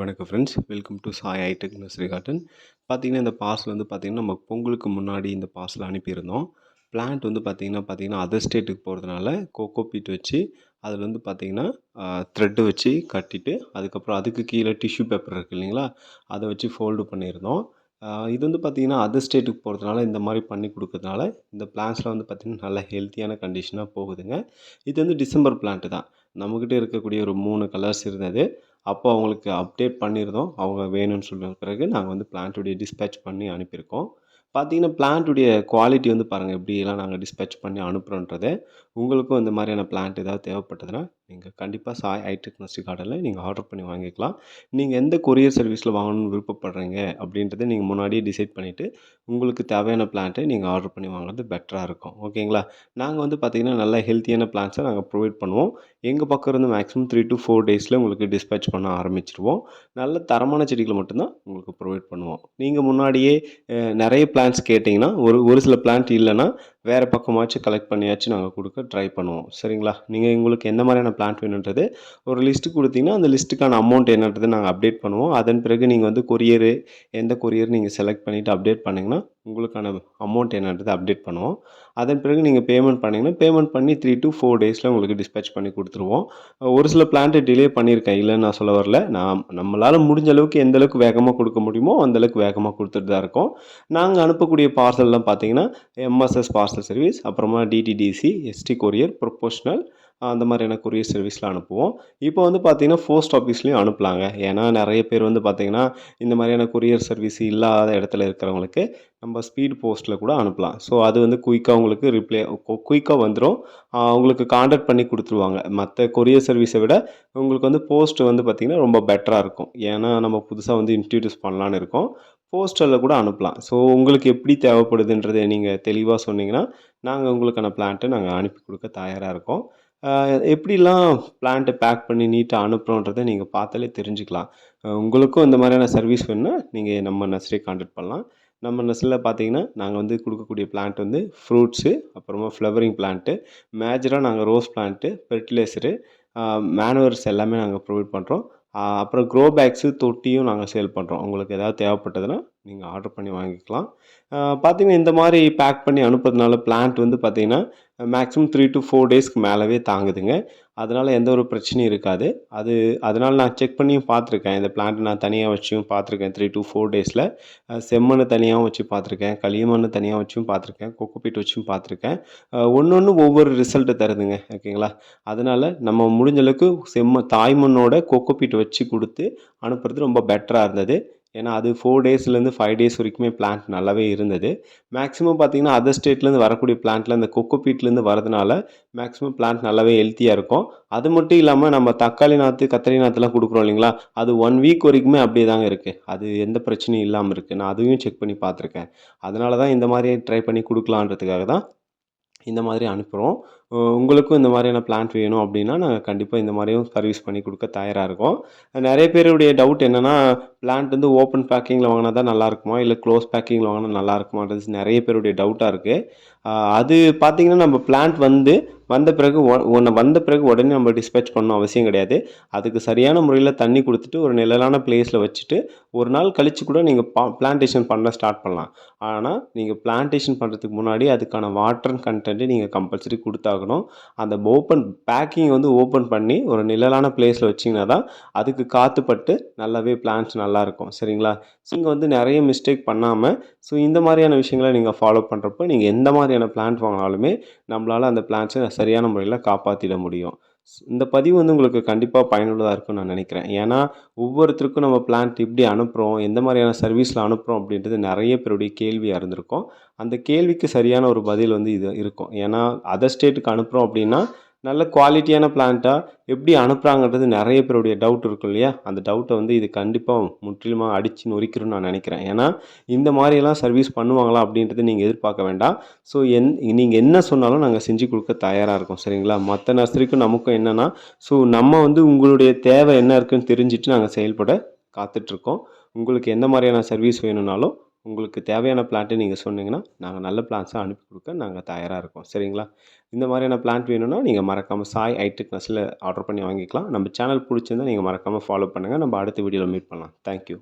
வணக்கம் friends welcome to Sai itech nursery garden பார்த்தீங்கன்னா இந்த பார்சல் வந்து பார்த்திங்கன்னா நம்ம பொங்கலுக்கு முன்னாடி இந்த பார்சல் அனுப்பியிருந்தோம். பிளான்ட் வந்து பார்த்திங்கன்னா பார்த்தீங்கன்னா அதர் ஸ்டேட்டுக்கு போகிறதுனால கோகோ பீட் வச்சு அதில் வந்து பார்த்தீங்கன்னா த்ரெட்டு வச்சு கட்டிட்டு அதுக்கப்புறம் அதுக்கு கீழே டிஷ்யூ பேப்பர் இருக்குது இல்லைங்களா அதை வச்சு ஃபோல்டு பண்ணியிருந்தோம். இது வந்து பார்த்திங்கன்னா அதர் ஸ்டேட்டுக்கு போகிறதுனால இந்த மாதிரி பண்ணி கொடுக்கறதுனால இந்த பிளான்ஸ்லாம் வந்து பார்த்திங்கன்னா நல்ல ஹெல்த்தியான கண்டிஷனாக போகுதுங்க. இது வந்து டிசம்பர் பிளான்ட்டு தான். நம்மக்கிட்ட இருக்கக்கூடிய ஒரு மூணு கலர்ஸ் இருந்தது. அப்போ அவங்களுக்கு அப்டேட் பண்ணியிருந்தோம். அவங்க வேணும்னு சொன்ன பிறகு நாங்கள் வந்து பிளான்ட்டுடைய டிஸ்பேட்ச் பண்ணி அனுப்பியிருக்கோம். பார்த்தீங்கன்னா பிளான்ட்டுடைய குவாலிட்டி வந்து பாருங்கள் எப்படியெல்லாம் நாங்கள் டிஸ்பேட்ச் பண்ணி அனுப்புகிறோன்றது உங்களுக்கும் இந்த மாதிரியான பிளான்ட் ஏதாவது தேவைப்பட்டதுன்னா நீங்கள் கண்டிப்பாக சாய் ஐடெக் நர்சரி கார்டனில் நீங்கள் ஆர்டர் பண்ணி வாங்கிக்கலாம். நீங்கள் எந்த கொரியர் சர்வீஸில் வாங்கணும்னு விருப்பப்படுறீங்க அப்படின்றத நீங்கள் முன்னாடியே டிசைட் பண்ணிவிட்டு உங்களுக்கு தேவையான பிளான்ட்டை நீங்கள் ஆர்டர் பண்ணி வாங்குறது பெட்டராக இருக்கும். ஓகேங்களா நாங்கள் வந்து பார்த்திங்கன்னா நல்ல ஹெல்த்தியான பிளான்ஸை நாங்கள் ப்ரொவைட் பண்ணுவோம். எங்கள் பக்கம் இருந்து மேக்ஸிமம் த்ரீ டு ஃபோர் டேஸில் உங்களுக்கு டிஸ்பேச் பண்ண ஆரம்பிச்சிருவோம். நல்ல தரமான செடிகளை மட்டும்தான் உங்களுக்கு ப்ரொவைட் பண்ணுவோம். நீங்கள் முன்னாடியே நிறைய பிளான்ஸ் கேட்டிங்கன்னா ஒரு ஒரு சில பிளான்ட் இல்லைன்னா வேறு பக்கமாச்சும் கலெக்ட் பண்ணியாச்சும் நாங்கள் கொடுக்க ட்ரை பண்ணுவோம். சரிங்களா? நீங்கள் உங்களுக்கு எந்த மாதிரியான பிளான்ட் வேணுன்றது ஒரு லிஸ்ட்டு கொடுத்தீங்கன்னா அந்த லிஸ்ட்டுக்கான அமௌண்ட் என்னன்றது நாங்கள் அப்டேட் பண்ணுவோம். அதன் பிறகு நீங்கள் வந்து கொரியரு எந்த கொரியர் நீங்கள் செலக்ட் பண்ணிவிட்டு அப்டேட் பண்ணிங்கன்னா உங்களுக்கான அமௌண்ட் என்னன்றது அப்டேட் பண்ணுவோம். அதன் பிறகு நீங்கள் பேமெண்ட் பண்ணிங்கன்னா பேமெண்ட் பண்ணி த்ரீ டு ஃபோர் டேஸில் உங்களுக்கு டிஸ்பேச் பண்ணி கொடுத்துருவோம். ஒரு சில பிளான்ட்டு டிலே பண்ணியிருக்கேன். இல்லைன்னு நான் சொல்ல வரல. நான் நம்மளால் முடிஞ்ச அளவுக்கு எந்த அளவுக்கு வேகமாக கொடுக்க முடியுமோ அந்த அளவுக்கு வேகமாக கொடுத்துட்டு தான் இருக்கோம். நாங்கள் அனுப்பக்கூடிய பார்சல்லாம் பார்த்தீங்கன்னா எம்எஸ்எஸ் பார்சல் சர்வீஸ் அப்புறமா டிடிடிசி எஸ்டி கொரியர் ப்ரொபோஷனல் அந்த மாதிரியான கொரியர் சர்வீஸில் அனுப்புவோம். இப்போ வந்து பார்த்திங்கன்னா போஸ்ட் ஆஃபீஸ்லேயும் அனுப்பலாங்க. ஏன்னா நிறைய பேர் வந்து பார்த்திங்கன்னா இந்த மாதிரியான கொரியர் சர்வீஸ் இல்லாத இடத்துல இருக்கிறவங்களுக்கு நம்ம ஸ்பீட் போஸ்ட்டில் கூட அனுப்பலாம். ஸோ அது வந்து குயிக்காக உங்களுக்கு ரிப்ளே குயிக்காக வந்துடும் உங்களுக்கு காண்டாக்ட் பண்ணி கொடுத்துருவாங்க. மற்ற கொரியர் சர்வீஸை விட உங்களுக்கு வந்து போஸ்ட் வந்து பார்த்திங்கன்னா ரொம்ப பெட்டராக இருக்கும். ஏன்னா நம்ம புதுசாக வந்து இன்ட்ரடியூஸ் பண்ணலான்னு இருக்கோம். போஸ்டரில் கூட அனுப்பலாம். ஸோ உங்களுக்கு எப்படி தேவைப்படுதுன்றதை நீங்கள் தெளிவாக சொன்னீங்கன்னா நாங்கள் உங்களுக்கான பிளான்ட்டை நாங்கள் அனுப்பி கொடுக்க தயாராக இருக்கோம். எப்படிலாம் பிளான்ட்டை பேக் பண்ணி நீட்டாக அனுப்புகிறோன்றதை நீங்கள் பார்த்தாலே தெரிஞ்சுக்கலாம். உங்களுக்கும் இந்த மாதிரியான சர்வீஸ் வேணுன்னா நீங்கள் நம்ம நர்சரி காண்டாக்ட் பண்ணலாம். நம்ம நர்சரியில் பார்த்தீங்கன்னா நாங்கள் வந்து கொடுக்கக்கூடிய பிளான்ட் வந்து ஃப்ரூட்ஸு அப்புறமா ஃப்ளவரிங் பிளான்ட்டு மேஜராக நாங்கள் ரோஸ் பிளான்ட்டு ஃபெர்டிலைசரு மேனுவர்ஸ் எல்லாமே நாங்கள் ப்ரொவைட் பண்ணுறோம் அப்புறம் க்ரோ பேக்ஸு தொட்டியும் நாங்கள் சேல் பண்ணுறோம் உங்களுக்கு ஏதாவது தேவைப்பட்டதுன்னா நீங்கள் ஆர்டர் பண்ணி வாங்கிக்கலாம். பார்த்தீங்கன்னா இந்த மாதிரி பேக் பண்ணி அனுப்புறதுனால பிளான்ட் வந்து பார்த்திங்கன்னா மேக்ஸிமம் த்ரீ டு ஃபோர் டேஸ்க்கு மேலவே தாங்குதுங்க. அதனால் எந்த ஒரு பிரச்சனையும் இருக்காது. அது அதனால் நான் செக் பண்ணியும் பார்த்துருக்கேன். இந்த பிளான்ட் நான் தனியாக வச்சும் பார்த்துருக்கேன். த்ரீ டு ஃபோர் டேஸில் செம்மண்ணை தனியாகவும் வச்சு பார்த்துருக்கேன். களிமண் தனியாக வச்சும் பார்த்துருக்கேன். கொக்கோபீட் வச்சும் பார்த்துருக்கேன். ஒன்று ஒன்று ஒவ்வொரு ரிசல்ட்டு தருதுங்க. ஓகேங்களா அதனால் நம்ம முடிஞ்சளவுக்கு செம்ம தாய்மண்ணோட கொக்கோபீட் வச்சு கொடுத்து அனுப்புறது ரொம்ப பெட்டராக இருந்தது. ஏன்னா அது ஃபோர் டேஸ்லேருந்து ஃபைவ் டேஸ் வரைக்குமே பிளான்ட் நல்லாவே இருந்தது. மேக்ஸிமம் பார்த்தீங்கன்னா அதர் ஸ்டேட்லேருந்து வரக்கூடிய பிளான்ட்டில் இந்த கொக்கோபீட்லேருந்து வரதுனால மேக்ஸிமம் பிளான்ட் நல்லாவே ஹெல்த்தியாக இருக்கும். அது மட்டும் இல்லாமல் நம்ம தக்காளி நாற்று கத்திரி நாற்றுலாம் கொடுக்குறோம் இல்லைங்களா? அது ஒன் வீக் வரைக்குமே அப்படியே தாங்க இருக்குது அது எந்த பிரச்சனையும் இல்லாமல் இருக்குது நான் அதையும் செக் பண்ணி பார்த்துருக்கேன். அதனால தான் இந்த மாதிரி ட்ரை பண்ணி கொடுக்கலான்றதுக்காக தான் இந்த மாதிரி அனுப்புகிறோம் உங்களுக்கும் இந்த மாதிரியான பிளான்ட் வேணும் அப்படின்னா நாங்கள் கண்டிப்பாக இந்த மாதிரியும் சர்வீஸ் பண்ணி கொடுக்க தயாராக இருக்கோம். நிறைய பேருடைய டவுட் என்னென்னா பிளான்ட் வந்து ஓப்பன் பேக்கிங்கில் வாங்கினா தான் நல்லா இருக்குமா? இல்லை க்ளோஸ் பேக்கிங்கில் வாங்கினா நல்லா இருக்குமான்றது நிறைய பேருடைய டவுட்டாக இருக்குது அது பார்த்தீங்கன்னா நம்ம பிளான்ட் வந்து வந்த பிறகு ஒன்று வந்த பிறகு உடனே நம்ம டிஸ்பேச் பண்ணணும் அவசியம் கிடையாது. அதுக்கு சரியான முறையில் தண்ணி கொடுத்துட்டு ஒரு நிழலான பிளேஸில் வச்சுட்டு ஒரு நாள் கழித்து கூட நீங்கள் பா பிளான்டேஷன் பண்ண ஸ்டார்ட் பண்ணலாம். ஆனால் நீங்கள் பிளான்டேஷன் பண்ணுறதுக்கு முன்னாடி அதுக்கான வாட்டர் கண்டென்ட்டு நீங்கள் கம்பல்சரி கொடுத்தாகணும் அந்த ஓப்பன் பேக்கிங் வந்து ஓப்பன் பண்ணி ஒரு நிழலான பிளேஸில் வச்சிங்கன்னா தான் அதுக்கு காற்றுப்பட்டு நல்லாவே பிளான்ஸ் நல்லாயிருக்கும். சரிங்களா? ஸோ இங்கே வந்து நிறைய மிஸ்டேக் பண்ணாமல் ஸோ இந்த மாதிரியான விஷயங்களை நீங்கள் ஃபாலோ பண்ணுறப்போ நீங்கள் எந்த மாதிரியான பிளான்ட் வாங்கினாலுமே நம்மளால் அந்த பிளான்ஸை சரியான முறையில் காப்பாற்றிட முடியும். இந்த பதிவு வந்து உங்களுக்கு கண்டிப்பாக பயனுள்ளதாக இருக்கும்னு நான் நினைக்கிறேன். ஏன்னா ஒவ்வொருத்தருக்கும் நம்ம பிளான்ட் இப்படி அனுப்புகிறோம் எந்த மாதிரியான சர்வீஸில் அனுப்புகிறோம் அப்படின்றது நிறைய பேருடைய கேள்வியாக இருந்திருக்கும். அந்த கேள்விக்கு சரியான ஒரு பதில் வந்து இது இருக்கும். ஏன்னா அதர் ஸ்டேட்டுக்கு அனுப்புகிறோம் அப்படின்னா நல்ல குவாலிட்டியான பிளான்ட்டாக எப்படி அனுப்புகிறாங்கன்றது நிறைய பேருடைய டவுட் இருக்கும் இல்லையா? அந்த டவுட்டை வந்து இது கண்டிப்பாக முற்றிலுமாக அடித்து நொறிக்கிறோன்னு நான் நினைக்கிறேன். ஏன்னா இந்த மாதிரியெல்லாம் சர்வீஸ் பண்ணுவாங்களா அப்படின்றது நீங்கள் எதிர்பார்க்க வேண்டாம். ஸோ என் நீங்கள் என்ன சொன்னாலும் நாங்கள் செஞ்சு கொடுக்க தயாராக இருக்கோம் சரிங்களா? மற்ற நர்சரிக்கும் நமக்கும் என்னென்னா ஸோ நம்ம வந்து உங்களுடைய தேவை என்ன இருக்குன்னு தெரிஞ்சுட்டு நாங்கள் செயல்பட காத்துட்ருக்கோம் உங்களுக்கு எந்த மாதிரியான சர்வீஸ் வேணும்னாலும் உங்களுக்கு தேவையான பிளான்ட்டு நீங்கள் சொன்னீங்கன்னா நாங்கள் நல்ல பிளான்ஸாக அனுப்பி கொடுக்க நாங்கள் தயாராக இருக்கோம். சரிங்களா? இந்த மாதிரியான பிளான்ட் வேணும்னா நீங்கள் மறக்காமல் சாய் ஹைடெக் நர்ஸில் ஆர்டர் பண்ணி வாங்கிக்கலாம். நம்ம சேனல் பிடிச்சிருந்தா நீங்கள் மறக்காமல் ஃபாலோ பண்ணுங்கள் நம்ம அடுத்த வீடியோவில் மீட் பண்ணலாம். தேங்க்யூ